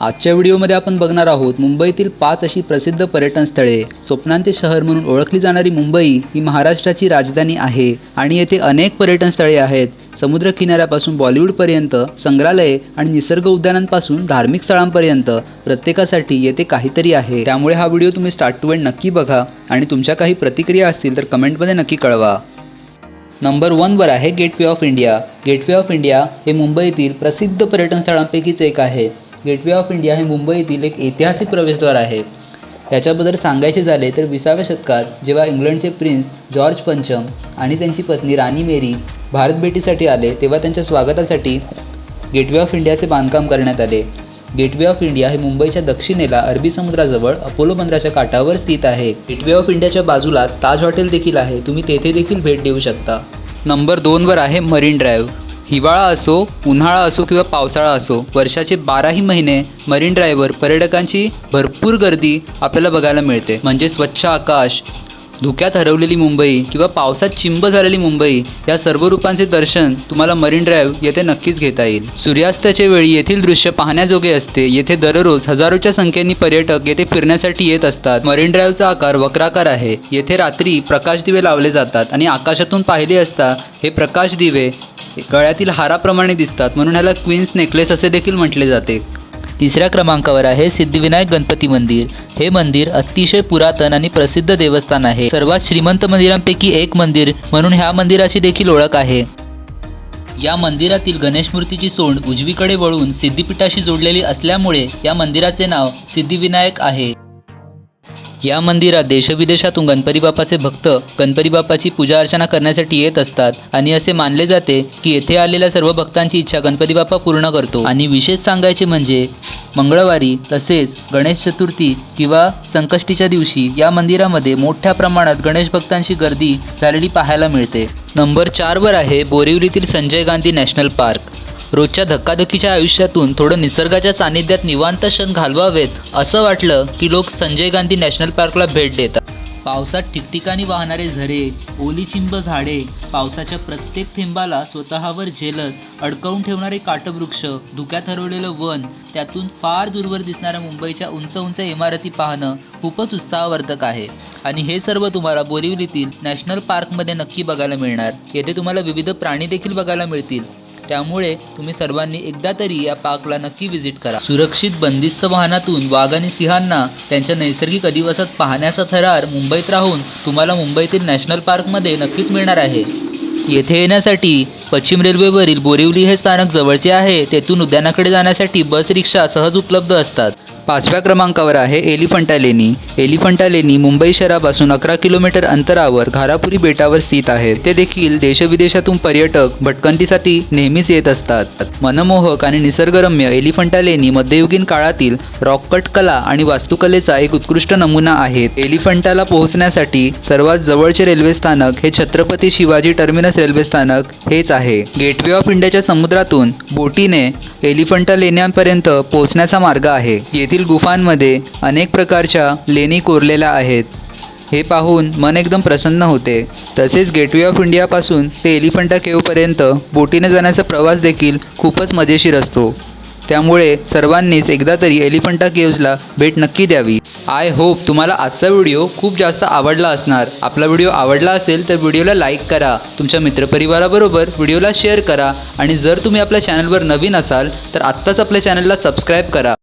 आजच्या व्हिडिओमध्ये आपण बघणार आहोत मुंबईतील पाच अशी प्रसिद्ध पर्यटन स्थळे. स्वप्नांचे शहर म्हणून ओळखली जाणारी मुंबई ही महाराष्ट्राची राजधानी आहे आणि येथे अनेक पर्यटन स्थळे आहेत. समुद्र किनाऱ्यापासून बॉलिवूडपर्यंत संग्रहालये आणि निसर्ग उद्यानांपासून धार्मिक स्थळांपर्यंत प्रत्येकासाठी येथे काहीतरी आहे. त्यामुळे हा व्हिडिओ तुम्ही स्टार्ट टू एंड नक्की बघा आणि तुमच्या काही प्रतिक्रिया असतील तर कमेंटमध्ये नक्की कळवा. नंबर वनवर आहे gateway of India. Gateway of India हे मुंबईतील प्रसिद्ध पर्यटन स्थळांपैकीच एक आहे. गेटवे ऑफ इंडिया हे मुंबईतील एक ऐतिहासिक प्रवेशद्वार आहे. याच्याबद्दल सांगायचे झाले तर विसाव्या शतकात जेव्हा इंग्लंडचे प्रिन्स जॉर्ज पंचम आणि त्यांची पत्नी राणी मेरी भारत भेटीसाठी आले तेव्हा त्यांच्या स्वागतासाठी गेटवे ऑफ इंडियाचे बांधकाम करण्यात आले. गेटवे ऑफ इंडिया हे मुंबईच्या दक्षिणेला अरबी समुद्राजवळ अपोलो बंदराच्या काठावर स्थित आहे. गेटवे ऑफ इंडियाच्या बाजूलाच ताज हॉटेल देखील आहे. तुम्ही तेथे देखील भेट देऊ शकता. नंबर दोनवर आहे मरीन ड्राईव्ह हिवाळा असो उन्हाळा असो किंवा पावसाळा असो वर्षाचे बाराही महिने मरीन ड्राईव्हवर पर्यटकांची भरपूर गर्दी आपल्याला बघायला मिळते. म्हणजे स्वच्छ आकाश धुक्यात हरवलेली मुंबई किंवा पावसात चिंब झालेली मुंबई या सर्व रूपांचे दर्शन तुम्हाला मरीन ड्राईव्ह येथे नक्कीच घेता येईल. सूर्यास्ताच्या वेळी येथील दृश्य पाहण्याजोगे असते. येथे दररोज हजारोच्या संख्येने पर्यटक येथे फिरण्यासाठी येत असतात. मरीन ड्राईव्हचा आकार वक्राकार आहे. येथे रात्री प्रकाश दिवे लावले जातात आणि आकाशातून पाहिले असता हे प्रकाश दिवे गळ्यातील हाराप्रमाणे दिसतात म्हणून ह्याला क्वीन्स नेकलेस असे देखील म्हटले जाते. तिसऱ्या क्रमांकावर आहे सिद्धिविनायक गणपती मंदिर. हे मंदिर अतिशय पुरातन आणि प्रसिद्ध देवस्थान आहे. सर्वात श्रीमंत मंदिरांपैकी एक मंदिर म्हणून ह्या मंदिराची देखील ओळख आहे. या मंदिरातील गणेश मूर्तीची सोंड उजवीकडे वळून सिद्धिपीठाशी जोडलेली असल्यामुळे या मंदिराचे नाव सिद्धिविनायक आहे. या मंदिरात देशविदेशातून गणपती बाप्पाचे भक्त गणपती बाप्पाची पूजा अर्चना करण्यासाठी येत असतात. आणि असे मानले जाते की येथे आलेल्या सर्व भक्तांची इच्छा गणपती बाप्पा पूर्ण करतो. आणि विशेष सांगायचे म्हणजे मंगळवारी तसेच गणेश चतुर्थी किंवा संकष्टीच्या दिवशी या मंदिरामध्ये मोठ्या प्रमाणात गणेश भक्तांची गर्दी झालेली पाहायला मिळते. नंबर चारवर आहे बोरिवलीतील संजय गांधी नॅशनल पार्क. रोजच्या धक्काधुकीच्या आयुष्यातून थोडं निसर्गाच्या सानिध्यात निवांत क्षण घालवावेत असं वाटलं की लोक संजय गांधी नॅशनल पार्कला भेट देतात. पावसात ठिकठिकाणी वाहणारे झरे ओली चिंब झाडे पावसाच्या प्रत्येक थेंबाला स्वतःवर झेलत अडकवून ठेवणारे काटवृक्ष धुक्यात हरवलेलं वन त्यातून फार दूरवर दिसणाऱ्या मुंबईच्या उंच उंच इमारती पाहणं खूपच उत्साहवर्धक आहे. आणि हे सर्व तुम्हाला बोरिवलीतील नॅशनल पार्कमध्ये नक्की बघायला मिळणार. येथे तुम्हाला विविध प्राणी देखील बघायला मिळतील. त्यामुळे तुम्ही सर्वांनी एकदा तरी या पार्कला नक्की व्हिजिट करा. सुरक्षित बंदिस्त वाहनातून वाघ आणि सिंहांना त्यांच्या नैसर्गिक अधिवासात पाहण्याचा थरार मुंबईत राहून तुम्हाला मुंबईतील नॅशनल पार्कमध्ये नक्कीच मिळणार आहे. येथे येण्यासाठी पश्चिम रेल्वेवरील बोरिवली हे स्थानक जवळचे आहे. तेथून उद्यानाकडे जाण्यासाठी बस रिक्षा सहज उपलब्ध असतात. पाचव्या क्रमांकावर आहे एलिफंटा लेणी एलिफंटा लेणी मुंबई शहरापासून अकरा किलोमीटर अंतरावर घारापुरी बेटावर स्थित आहे. ते देखील देशविदेशातून पर्यटक भटकंतीसाठी नेहमीच येत असतात. मनमोहक आणि निसर्गरम्य एलिफंटा लेणी मध्ययुगीन काळातील रॉककट कला आणि वास्तुकलेचा एक उत्कृष्ट नमुना आहे. एलिफंटाला पोहोचण्यासाठी सर्वात जवळचे रेल्वे स्थानक हे छत्रपती शिवाजी टर्मिनस रेल्वे स्थानक हेच आहे. गेटवे ऑफ इंडियाच्या समुद्रातून बोटीने एलिफंटा लेण्यांपर्यंत पोहोचण्याचा मार्ग आहे. येथील गुफांमध्ये अनेक प्रकारच्या लेणी कोरलेल्या आहेत. हे पाहून मन एकदम प्रसन्न होते. तसेच गेटवे ऑफ इंडियापासून ते एलिफंटा केवपर्यंत बोटीने जाण्याचा प्रवास देखील खूपच मजेशीर असतो. त्यामुळे सर्वांनीच एकदा तरी एलिफंटा केव्जला भेट नक्की द्यावी. आय होप तुम्हाला आजचा व्हिडिओ खूप जास्त आवडला असणार. आपला व्हिडिओ आवडला असेल तर व्हिडिओला लाईक करा. तुमच्या मित्रपरिवाराबरोबर व्हिडिओला शेअर करा. आणि जर तुम्ही आपल्या चॅनलवर नवीन असाल तर आत्ताच आपल्या चॅनलला सबस्क्राईब करा.